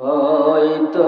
হয়তো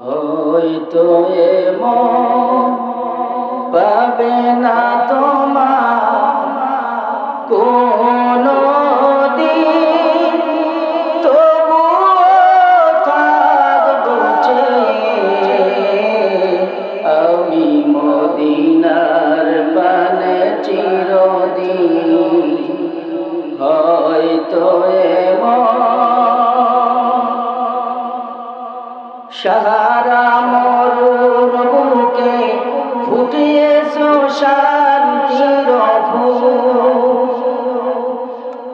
হয়তো পাবে না তোমার কোনো আমি মদিনার এমন সাহারা মরুর বুকে ফুটিয়েছো শান্তির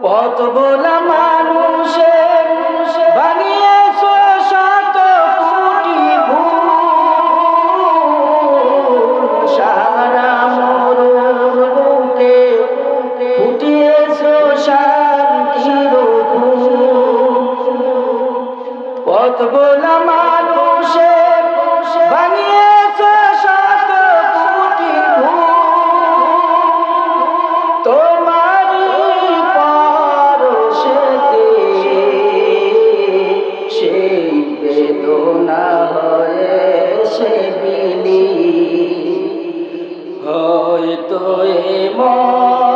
পথ বোলা পথ বোলা মানুষের বানিয়েছে শত কোটি ভুল তোমারই সেই বেদনা হয়ে বিলি। হয়তো এমন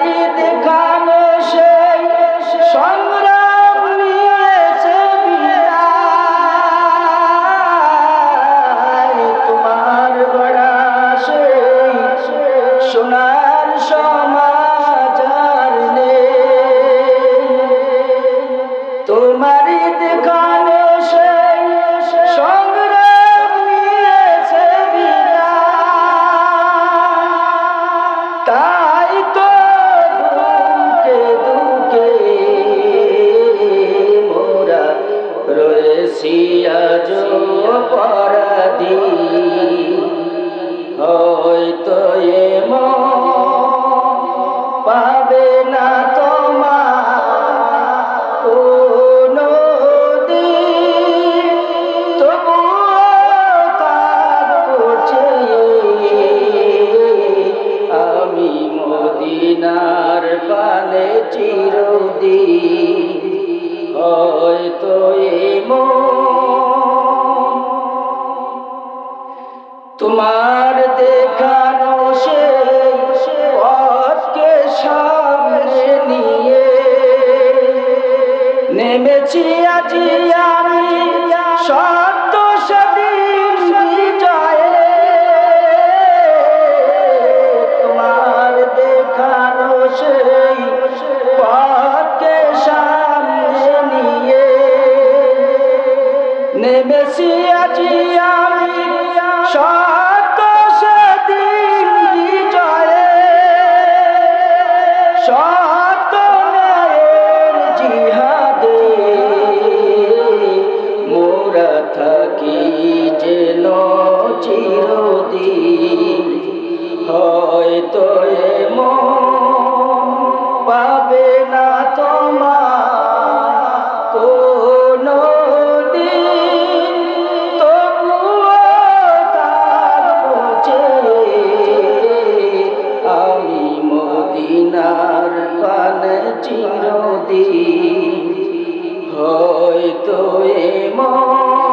তোমারই দেখানো রয়েছি আজ পরাধী হয়তো পাবে না মদিনার পানে চিরদিন। হয়তো তোমার দেখানো সেই পথকে সামনে নিয়ে নেমেছি আজি আমি সত্য সেদিন নেমেছি আজি আমি সত্য সেদিন বিজয়ে। সত্য ন্যায়ের জিহাদে মোরা থাকি যেন চিরদিন। হয়তো এমন চিরদিন হয়তো এমন